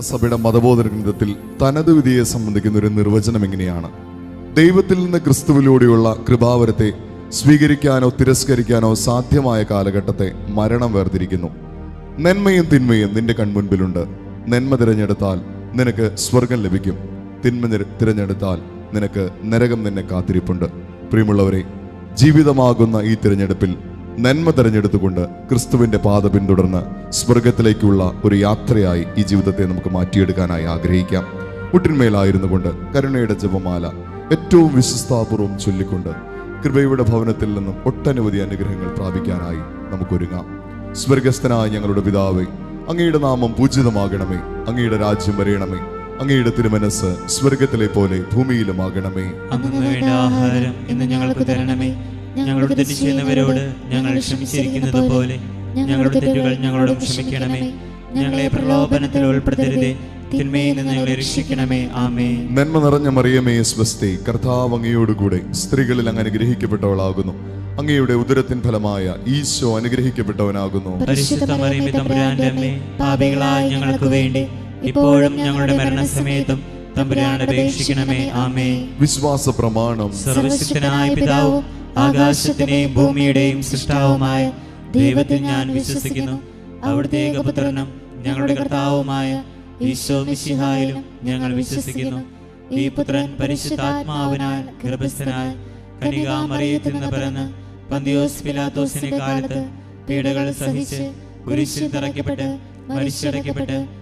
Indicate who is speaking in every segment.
Speaker 1: സഭയുടെ മതബോധന ഗ്രന്ഥത്തിൽ തനത് വിധിയെ സംബന്ധിക്കുന്ന ഒരു നിർവചനം എങ്ങനെയാണ് ദൈവത്തിൽ നിന്ന് ക്രിസ്തുവിലൂടെയുള്ള കൃപാവരത്തെ സ്വീകരിക്കാനോ തിരസ്കരിക്കാനോ സാധ്യമായ കാലഘട്ടത്തെ മരണം വേർതിരിക്കുന്നു. നന്മയും തിന്മയും നിന്റെ കൺമുൻപിലുണ്ട്. നന്മ തിരഞ്ഞെടുത്താൽ നിനക്ക് സ്വർഗം ലഭിക്കും. തിന്മ തിരഞ്ഞെടുത്താൽ നിനക്ക് നരകം നിന്നെ കാത്തിരിപ്പുണ്ട്. പ്രിയമുള്ളവരെ ജീവിതമാകുന്ന ഈ തിരഞ്ഞെടുപ്പിൽ നന്മ തിരഞ്ഞെടുത്തുകൊണ്ട് ക്രിസ്തുവിന്റെ പാത പിന്തുടർന്ന് സ്വർഗത്തിലേക്കുള്ള ഒരു യാത്രയായി ഈ ജീവിതത്തെ നമുക്ക് മാറ്റിയെടുക്കാനായി ആഗ്രഹിക്കാം. കുട്ടിന്മേലായിരുന്നു കൊണ്ട് കരുണയുടെ ജപമാല ഏറ്റവും വിശ്വസ്താപൂർവം ചൊല്ലിക്കൊണ്ട് കൃപയുടെ ഭവനത്തിൽ നിന്നും ഒട്ടനവധി അനുഗ്രഹങ്ങൾ പ്രാപിക്കാനായി നമുക്കൊരുങ്ങാം. സ്വർഗസ്ഥനായ ഞങ്ങളുടെ പിതാവേ അങ്ങയുടെ നാമം പൂജിതമാകണമേ അങ്ങയുടെ രാജ്യം വരയണമേ അങ്ങയുടെ തിരുമനസ് സ്വർഗത്തിലെ പോലെ ഭൂമിയിലുമാകണമേ.
Speaker 2: ആകണമേ ആഹാരം ഇന്ന് ഞങ്ങൾക്ക് തരണമേ. ഞങ്ങളോട് തെറ്റ് ചെയ്യുന്നവരോട് ഞങ്ങൾ ക്ഷമിച്ചിരിക്കുന്നത് പോലെ. ഞങ്ങളുടെ തെറ്റുകൾ ഞങ്ങളോട് ക്ഷമിക്കണമേ. ഞങ്ങളെ പ്രലോഭനത്തിൽ ഉൾപ്പെടുത്തരുതേ. തിന്മയിൽ നിന്ന് ഞങ്ങളെ രക്ഷിക്കണമേ. ആമേ
Speaker 1: നന്മ നിറഞ്ഞ മറിയമേ സ്വസ്തി കർത്താവ് അങ്ങയോടുകൂടെ സ്ത്രീകളിൽ അങ്ങ് അനുഗ്രഹിക്കപ്പെട്ടവളാകുന്നു. അങ്ങയുടെ ഉദരത്തിൻ ഫലമായ ഈശോ അനുഗ്രഹിക്കപ്പെട്ടവനാകുന്നു.
Speaker 2: പരിശുദ്ധ മറിയമേ തമ്പുരാന്റെ അമ്മേ പാപികളായ ഞങ്ങൾക്ക് വേണ്ടി ഇപ്പോഴും ഞങ്ങളുടെ മരണസമയത്തും തമ്പുരാനോട് അപേക്ഷിക്കണമേ. ആമേ
Speaker 1: വിശ്വാസ പ്രമാണം
Speaker 2: സർവശക്തനായ പിതാവും ആകാശത്തിന്റെയും ഭൂമിയുടെയും സൃഷ്ടാവുമായ ദൈവത്തിൽ ഞാൻ വിശ്വസിക്കുന്നു. അവിടുത്തെ ഏകപുത്രനും ഞങ്ങളുടെ കർത്താവുമായ ഈശോ മിശിഹായിലും ഞങ്ങൾ വിശ്വസിക്കുന്നു. ഈ പുത്രൻ പരിശുദ്ധാത്മാവിനാൽ ഗർഭസ്ഥനായ കനികാമറിയത്തിൽ നിന്ന് പിറന്ന് പന്തിയോസ് പിലാത്തോസിന്റെ കാലത്ത് പീഡകൾ സഹിച്ച് കുരിശിൽ തറയ്ക്കപ്പെട്ട് മരിച്ചടയ്ക്കപ്പെട്ട്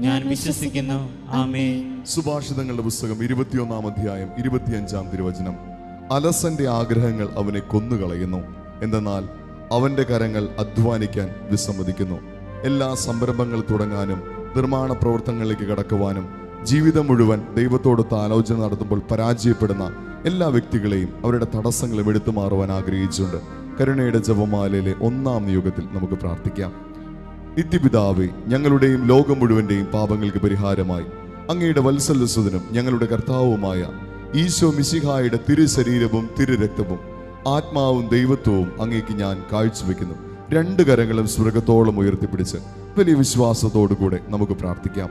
Speaker 2: ഞാൻ വിശ്വസിക്കുന്നു. ആമേ
Speaker 1: സുഭാഷിതങ്ങളുടെ പുസ്തകം ഇരുപത്തിയൊന്നാം അധ്യായം ഇരുപത്തിയഞ്ചാം തിരുവചനം. അലസന്റെ ആഗ്രഹങ്ങൾ അവനെ കൊന്നുകളയുന്നു. എന്തെന്നാൽ അവന്റെ കരങ്ങൾ അധ്വാനിക്കാൻ വിസമ്മതിക്കുന്നു. എല്ലാ സംരംഭങ്ങൾ തുടങ്ങാനും നിർമ്മാണ പ്രവർത്തനങ്ങളിലേക്ക് കടക്കുവാനും ജീവിതം മുഴുവൻ ദൈവത്തോടൊത്ത് ആലോചന നടത്തുമ്പോൾ പരാജയപ്പെടുന്ന എല്ലാ വ്യക്തികളെയും അവരുടെ തടസ്സങ്ങളും എടുത്തു മാറുവാൻ ആഗ്രഹിച്ചുകൊണ്ട് കരുണയുടെ ജപമാലയിലെ ഒന്നാം നിയോഗത്തിൽ നമുക്ക് പ്രാർത്ഥിക്കാം. നിത്യപിതാവേ ഞങ്ങളുടെയും ലോകം മുഴുവന്റെയും പാപങ്ങൾക്ക് പരിഹാരമായി. അങ്ങയുടെ വത്സലസുതനും ഞങ്ങളുടെ കർത്താവുമായ ഈശോ മിശിഹായുടെ തിരുശരീരവും തിരുരക്തവും ആത്മാവും ദൈവത്വവും അങ്ങേക്ക് ഞാൻ കാഴ്ചവെക്കുന്നു. രണ്ട് കരങ്ങളും സ്വർഗത്തോളം ഉയർത്തിപ്പിടിച്ച് വലിയ വിശ്വാസത്തോടു കൂടെ നമുക്ക് പ്രാർത്ഥിക്കാം.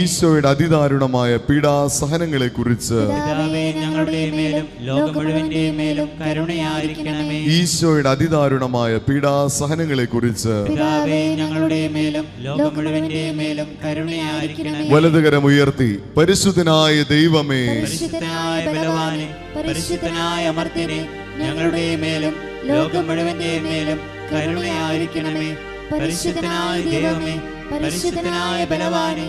Speaker 1: ഈശോയുടെ അതിദാരുണമായ പീഡാസഹനങ്ങളെ കുറിച്ച് ഈശോയുടെ അതിദാരുണമായ പീഡാസഹനങ്ങളെ കുറിച്ച് വലതുകരം ഉയർത്തി പരിശുദ്ധനായ ദൈവമേ.
Speaker 2: പരിശുദ്ധനായ അമർത്തിനെ ഞങ്ങളുടെ മേലും ലോകം മുഴുവന്റെ മേലും കരുണയായിരിക്കണമേ. പരിശുദ്ധനായ ദൈവമേ പരിശുദ്ധനായ ബലവാനെ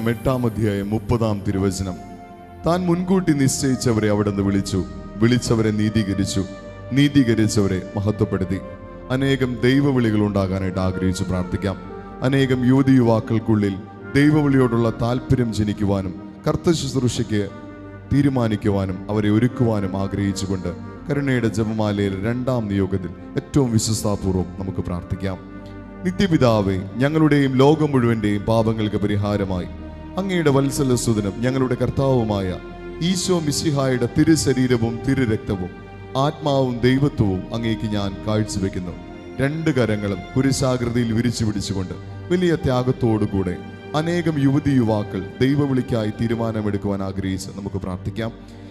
Speaker 1: റോമാലേഖനം എട്ടാം അധ്യായം മുപ്പതാം തിരുവചനം. താൻ മുൻകൂട്ടി നിശ്ചയിച്ചവരെ അവിടുന്ന് വിളിച്ചു. വിളിച്ചവരെ നീതീകരിച്ചു. നീതീകരിച്ചവരെ മഹത്വപ്പെടുത്തി. അനേകം ദൈവവിളികൾ ഉണ്ടാകാനായിട്ട് ആഗ്രഹിച്ചു പ്രാർത്ഥിക്കാം. അനേകം യുവതി യുവാക്കൾക്കുള്ളിൽ ദൈവവിളിയോടുള്ള താല്പര്യം ജനിക്കുവാനും കർത്ത ശുശ്രൂഷയ്ക്ക് തീരുമാനിക്കുവാനും അവരെ ഒരുക്കുവാനും ആഗ്രഹിച്ചുകൊണ്ട് കരുണയുടെ ജപമാലയിൽ രണ്ടാം നിയോഗത്തിൽ ഏറ്റവും വിശ്വസാപൂർവം നമുക്ക് പ്രാർത്ഥിക്കാം. നിത്യപിതാവേ ഞങ്ങളുടെയും ലോകം മുഴുവന്റെയും പാപങ്ങൾക്ക് പരിഹാരമായി അങ്ങയുടെ സുദിനം ഞങ്ങളുടെ കർത്താവുമായ ഈശോ മിശിഹായുടെ തിരുശരീരവും തിരുരക്തവും ആത്മാവും ദൈവത്വവും അങ്ങേക്ക് ഞാൻ കാഴ്ചവെക്കുന്നു. രണ്ട് കരങ്ങളും കുരിശാകൃതിയിൽ വിരിച്ചു പിടിച്ചുകൊണ്ട് വലിയ ത്യാഗത്തോടുകൂടെ അനേകം യുവതി യുവാക്കൾ ദൈവവിളിക്കായി തീരുമാനമെടുക്കുവാൻ ആഗ്രഹിച്ച് നമുക്ക് പ്രാർത്ഥിക്കാം.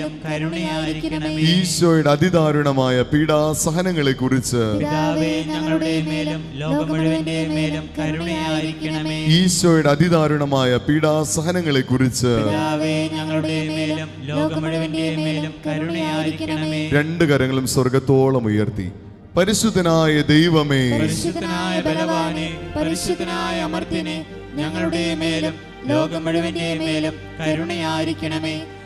Speaker 2: കരുണയായിരിക്കണമേ.
Speaker 1: ഈശോയുടെ അതിദാരുണമായ പീഡാസഹനങ്ങളെ കുറിച്ച്
Speaker 2: പിതാവേ ഞങ്ങളുടെ മേലും ലോകം മുഴുവന്റെ മേലും കരുണയായിരിക്കണമേ.
Speaker 1: ഈശോയുടെ അതിദാരുണമായ പീഡാസഹനങ്ങളെ കുറിച്ച്
Speaker 2: പിതാവേ ഞങ്ങളുടെ മേലും ലോകം മുഴുവന്റെ മേലും കരുണയായിരിക്കണമേ.
Speaker 1: രണ്ട് കരങ്ങളും സ്വർഗത്തോളം ഉയർത്തി. പരിശുദ്ധനായ ദൈവമേ.
Speaker 2: പരിശുദ്ധനായ ബലവാനെ പരിശുദ്ധനായ അമർത്തിനെ ഞങ്ങളുടെ മേലും ലോകം മുഴുവന്റെ മേലും കരുണയായിരിക്കണമേ.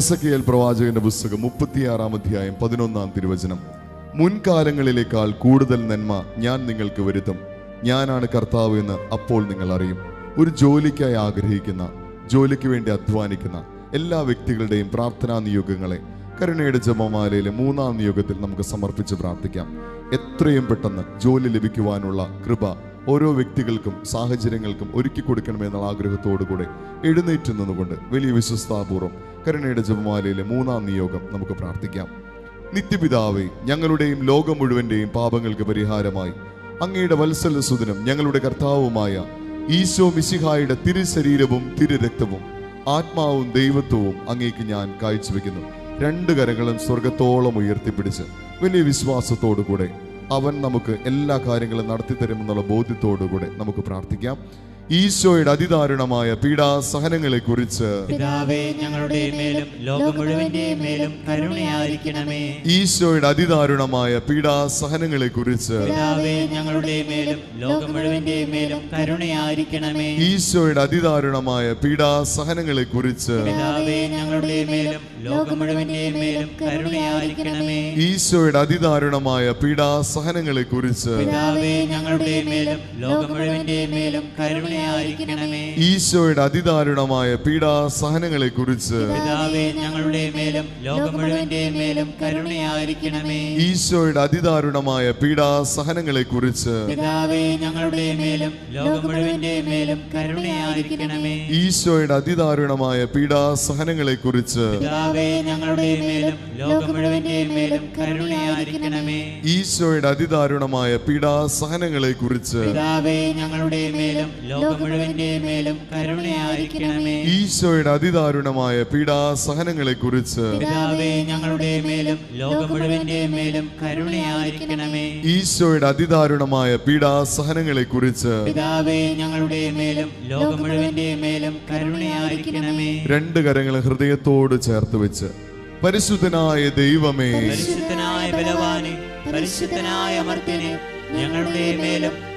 Speaker 1: എസ് എ പ്രവാചകന്റെ പുസ്തകം മുപ്പത്തിയാറാം അധ്യായം പതിനൊന്നാം തിരുവചനം. മുൻകാലങ്ങളിലേക്കാൾ കൂടുതൽ നന്മ ഞാൻ നിങ്ങൾക്ക് വരുത്തും. ഞാനാണ് കർത്താവ് എന്ന് അപ്പോൾ നിങ്ങൾ അറിയും. ഒരു ജോലിക്കായി ആഗ്രഹിക്കുന്ന ജോലിക്ക് വേണ്ടി അധ്വാനിക്കുന്ന എല്ലാ വ്യക്തികളുടെയും പ്രാർത്ഥനാ നിയോഗങ്ങളെ കരുണയുടെ ജപമാലയിലെ മൂന്നാം നിയോഗത്തിൽ നമുക്ക് സമർപ്പിച്ച് പ്രാർത്ഥിക്കാം. എത്രയും പെട്ടെന്ന് ജോലി ലഭിക്കുവാനുള്ള കൃപ ഓരോ വ്യക്തികൾക്കും സാഹചര്യങ്ങൾക്കും ഒരുക്കി കൊടുക്കണമെന്നുള്ള ആഗ്രഹത്തോടു കൂടെ എഴുന്നേറ്റ് നിന്നുകൊണ്ട് വലിയ വിശ്വസ്താപൂർവം കരുണയുടെ ജപമാലയിലെ മൂന്നാം നിയോഗം നമുക്ക് പ്രാർത്ഥിക്കാം. നിത്യപിതാവേ ഞങ്ങളുടെയും ലോകം മുഴുവന്റെയും പാപങ്ങൾക്ക് പരിഹാരമായി. അങ്ങയുടെ വത്സലസുതനും ഞങ്ങളുടെ കർത്താവുമായ ഈശോ മിശിഹായുടെ തിരുശരീരവും തിരുരക്തവും ആത്മാവും ദൈവത്വവും അങ്ങേക്ക് ഞാൻ കാഴ്ചവെക്കുന്നു. രണ്ട് കരങ്ങളും സ്വർഗത്തോളം ഉയർത്തിപ്പിടിച്ച് വലിയ വിശ്വാസത്തോടുകൂടെ അവൻ നമുക്ക് എല്ലാ കാര്യങ്ങളും നടത്തി തരുമെന്നുള്ള ബോധ്യത്തോടുകൂടെ നമുക്ക് പ്രാർത്ഥിക്കാം. ഈശോയുടെ അതിദാരുണമായ പീഡാസഹനങ്ങളെ കുറിച്ച്
Speaker 2: പിതാവേ ഞങ്ങളുടെ മേലും ലോകം മുഴുവന്റെ മേലും കരുണയായിരിക്കണമേ.
Speaker 1: ഈശോയുടെ അതിദാരുണമായ പീഡാസഹനങ്ങളെ കുറിച്ച്
Speaker 2: പിതാവേ ഞങ്ങളുടെ മേലും ലോകം മുഴുവന്റെ മേലും കരുണയായിരിക്കണമേ.
Speaker 1: ഈശോയുടെ അതിദാരുണമായ പീഡാസഹനങ്ങളെ കുറിച്ച്
Speaker 2: പിതാവേ ഞങ്ങളുടെ മേലും ലോകം മുഴുവന്റെ മേലും കരുണയായിരിക്കണമേ.
Speaker 1: ഈശോയുടെ അതിദാരുണമായ പീഡാസഹനങ്ങളെ കുറിച്ച്
Speaker 2: പിതാവേ ഞങ്ങളുടെ മേലും ലോകം മുഴുവന്റെ മേലും കരുണയായിരിക്കണമേ. കരുണയായിരിക്കണമേ
Speaker 1: ഈശോയുടെ അതിദാരുണമായ പീഡാസഹനങ്ങളെ കുറിച്ച്
Speaker 2: പിതാവേ ഞങ്ങളുടെ മേലും ലോകം മുഴുവന്റെ മേലും കരുണയായിരിക്കണമേ.
Speaker 1: ഈശോയുടെ അതിദാരുണമായ പീഡാസഹനങ്ങളെ കുറിച്ച്
Speaker 2: പിതാവേ ഞങ്ങളുടെ മേലും ലോകം മുഴുവന്റെ മേലും കരുണയായിരിക്കണമേ.
Speaker 1: ഈശോയുടെ അതിദാരുണമായ പീഡാസഹനങ്ങളെ കുറിച്ച്
Speaker 2: പിതാവേ ഞങ്ങളുടെ മേലും ലോകം മുഴുവന്റെ മേലും കരുണയായിരിക്കണമേ.
Speaker 1: ഈശോയുടെ അതിദാരുണമായ പീഡാസഹനങ്ങളെ കുറിച്ച്
Speaker 2: പിതാവേ ഞങ്ങളുടെ മേലും മേലും കരുണയായിരിക്കണമേ.
Speaker 1: ഈശോയുടെ അതിദാരുണമായ പീഡാസഹനങ്ങളെ കുറിച്ച്
Speaker 2: പിതാവേ ഞങ്ങളുടെ മേലും ലോകം മുഴുവന്റെ മേലും കരുണയായിരിക്കണമേ.
Speaker 1: ഈശോയുടെ അതിദാരുണമായ പീഡാസഹനങ്ങളെ കുറിച്ച്
Speaker 2: പിതാവേ ഞങ്ങളുടെ മേലും ലോകം മുഴുവന്റെ മേലും കരുണയായിരിക്കണമേ.
Speaker 1: രണ്ട് കരങ്ങൾ ഹൃദയത്തോട് ചേർത്ത് വെച്ച് പരിശുദ്ധനായ ദൈവമേ
Speaker 2: പരിശുദ്ധനായ ബലവാനെ പരിശുദ്ധനായ അമർത്യനെ ഞങ്ങളുടെ മേലും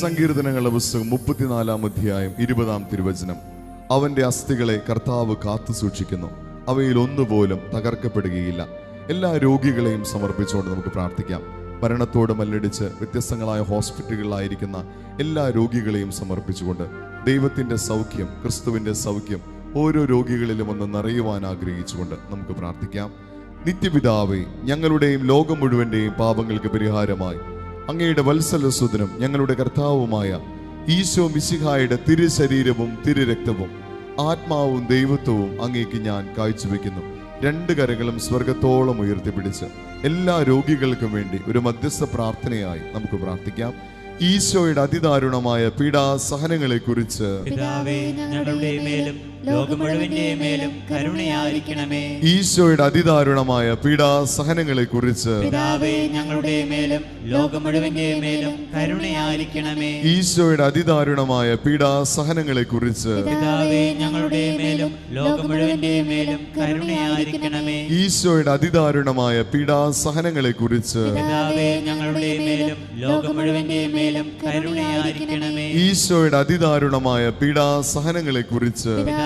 Speaker 1: സങ്കീർത്തനങ്ങളുടെ പുസ്തകം മുപ്പത്തിനാലാം അധ്യായം ഇരുപതാം തിരുവചനം. അവന്റെ അസ്ഥികളെ കർത്താവ് കാത്തു സൂക്ഷിക്കുന്നു. അവയിൽ ഒന്നുപോലും തകർക്കപ്പെടുകയില്ല. എല്ലാ രോഗികളെയും സമർപ്പിച്ചുകൊണ്ട് നമുക്ക് പ്രാർത്ഥിക്കാം. മരണത്തോട് മല്ലടിച്ച് വ്യത്യസ്തങ്ങളായ ഹോസ്പിറ്റലുകളിലായിരിക്കുന്ന എല്ലാ രോഗികളെയും സമർപ്പിച്ചുകൊണ്ട് ദൈവത്തിന്റെ സൗഖ്യം ക്രിസ്തുവിന്റെ സൗഖ്യം ഓരോ രോഗികളിലും ഒന്ന് നിറയുവാൻ ആഗ്രഹിച്ചുകൊണ്ട് നമുക്ക് പ്രാർത്ഥിക്കാം. നിത്യപിതാവേ ഞങ്ങളുടെയും ലോകം മുഴുവന്റെയും പാപങ്ങൾക്ക് പരിഹാരമായി. അങ്ങയുടെ വത്സലസുതനും ഞങ്ങളുടെ കർത്താവുമായ ഈശോ മിശിഹായുടെ തിരുശരീരവും തിരുരക്തവും ആത്മാവും ദൈവത്വവും അങ്ങേക്ക് ഞാൻ കാഴ്ചവെക്കുന്നു. രണ്ട് കരകളും സ്വർഗത്തോളം ഉയർത്തിപ്പിടിച്ച് എല്ലാ രോഗികൾക്കും വേണ്ടി ഒരു മധ്യസ്ഥ പ്രാർത്ഥനയായി നമുക്ക് പ്രാർത്ഥിക്കാം. ഈശോയുടെ അതിദാരുണമായ പീഡാസഹനങ്ങളെ കുറിച്ച്
Speaker 2: മേലും കരുണയായിരിക്കണമേ.
Speaker 1: ഈശോയുടെ അതിദാരുണമായ പീഡാസഹനങ്ങളെ കുറിച്ച്
Speaker 2: പിതാവേ ഞങ്ങളുടെ മേലും ലോകം മുഴുവന്റെ മേലും കരുണയായിരിക്കണമേ.
Speaker 1: ഈശോയുടെ അതിദാരുണമായ പീഡാസഹനങ്ങളെ കുറിച്ച്
Speaker 2: പിതാവേ ഞങ്ങളുടെ മേലും ലോകം മുഴുവന്റെ മേലും കരുണയായിരിക്കണമേ.
Speaker 1: ഈശോയുടെ അതിദാരുണമായ പീഡാസഹനങ്ങളെ കുറിച്ച്
Speaker 2: പിതാവേ ഞങ്ങളുടെ മേലും ലോകം മുഴുവന്റെ മേലും കരുണയായിരിക്കണമേ.
Speaker 1: ഈശോയുടെ അതിദാരുണമായ പീഡാസഹനങ്ങളെ കുറിച്ച്
Speaker 2: പിതാവേ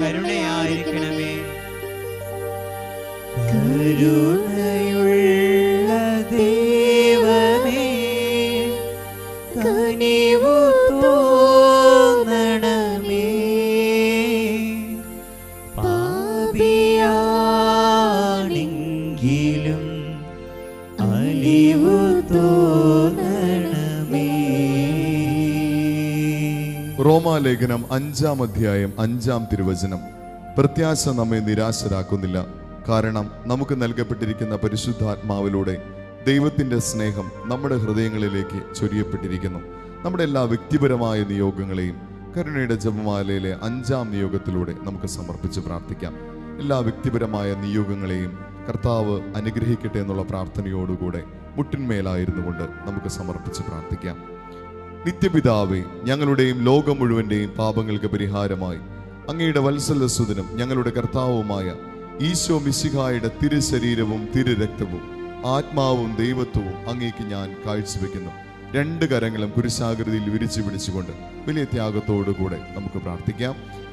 Speaker 2: കരുണയായിരിക്കണമേ. കരുണയുള്ള ദൈവമേ
Speaker 1: റോമാലേഖനം അഞ്ചാം അധ്യായം അഞ്ചാം തിരുവചനം. പ്രത്യാശ നമ്മെ നിരാശരാക്കുന്നില്ല. കാരണം നമുക്ക് നൽകപ്പെട്ടിരിക്കുന്ന പരിശുദ്ധാത്മാവിലൂടെ ദൈവത്തിന്റെ സ്നേഹം നമ്മുടെ ഹൃദയങ്ങളിലേക്ക് ചൊരിയപ്പെട്ടിരിക്കുന്നു. നമ്മുടെ എല്ലാ വ്യക്തിപരമായ നിയോഗങ്ങളെയും കരുണയുടെ ജപമാലയിലെ അഞ്ചാം നിയോഗത്തിലൂടെ നമുക്ക് സമർപ്പിച്ച് പ്രാർത്ഥിക്കാം. എല്ലാ വ്യക്തിപരമായ നിയോഗങ്ങളെയും കർത്താവ് അനുഗ്രഹിക്കട്ടെ എന്നുള്ള പ്രാർത്ഥനയോടുകൂടെ മുട്ടിന്മേലായിരുന്നു കൊണ്ട് നമുക്ക് സമർപ്പിച്ച് പ്രാർത്ഥിക്കാം. നിത്യപിതാവേ ഞങ്ങളുടെയും ലോകം മുഴുവന്റെയും പാപങ്ങൾക്ക് പരിഹാരമായി. അങ്ങയുടെ വത്സലസുതനും ഞങ്ങളുടെ കർത്താവുമായ ഈശോ മിശിഹായുടെ തിരുശരീരവും തിരുരക്തവും ആത്മാവും ദൈവത്വവും അങ്ങേക്ക് ഞാൻ കാഴ്ചവെക്കുന്നു. രണ്ട് കരങ്ങളും കുരിശാകൃതിയിൽ വിരിച്ചു പിടിച്ചുകൊണ്ട് വലിയ ത്യാഗത്തോടുകൂടെ നമുക്ക് പ്രാർത്ഥിക്കാം.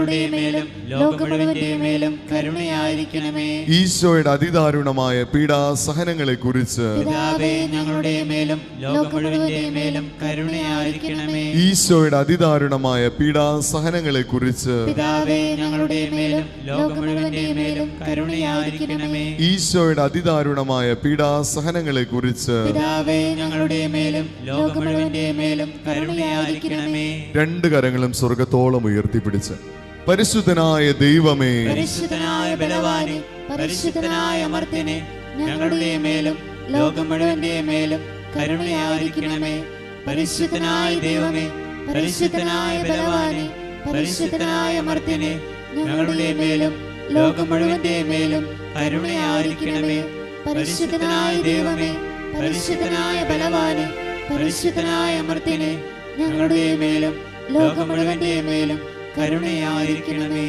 Speaker 2: ഞങ്ങളുടെ മേലും കരുണയായിരിക്കണമേ.
Speaker 1: ഈശോയുടെ അതിദാരുണമായ പീഡാസഹനങ്ങളെ കുറിച്ച്
Speaker 2: പിതാവേ ഞങ്ങളുടെ മേലും കരുണയായിരിക്കണമേ.
Speaker 1: ഈശോയുടെ അതിദാരുണമായ പീഡാസഹനങ്ങളെ കുറിച്ച്
Speaker 2: പിതാവേ ഞങ്ങളുടെ മേലും കരുണയായിരിക്കണമേ.
Speaker 1: ഈശോയുടെ അതിദാരുണമായ പീഡാസഹനങ്ങളെ കുറിച്ച്
Speaker 2: പിതാവേ ഞങ്ങളുടെ മേലും കരുണയായിരിക്കണമേ.
Speaker 1: രണ്ട് കരങ്ങളും സ്വർഗത്തോളം ഉയർത്തിപ്പിടിച്ച് പരിശുദ്ധനായ ദൈവമേ.
Speaker 2: പരിശുദ്ധനായ ബലവാനെ പരിശുദ്ധനായ അമർത്തിനെ ഞങ്ങളുടെ മേലും ലോകം മുഴുവന്റെ മേലും കരുണയായിരിക്കണമേ. പരിശുദ്ധനായ ദൈവമേ പരിശുദ്ധനായ ബലവാനെ പരിശുദ്ധനായ അമർത്തിനെ ഞങ്ങളുടെ മേലും ലോകം മുഴുവന്റെ മേലും കരുണയായിരിക്കണമേ. പരിശുദ്ധനായ ദൈവമേ പരിശുദ്ധനായ ബലവാനെ പരിശുദ്ധനായ അമർത്തിനെ ഞങ്ങളുടെ മേലും ലോകം മുഴുവന്റെ മേലും കരുണയായിരിക്കണമേ.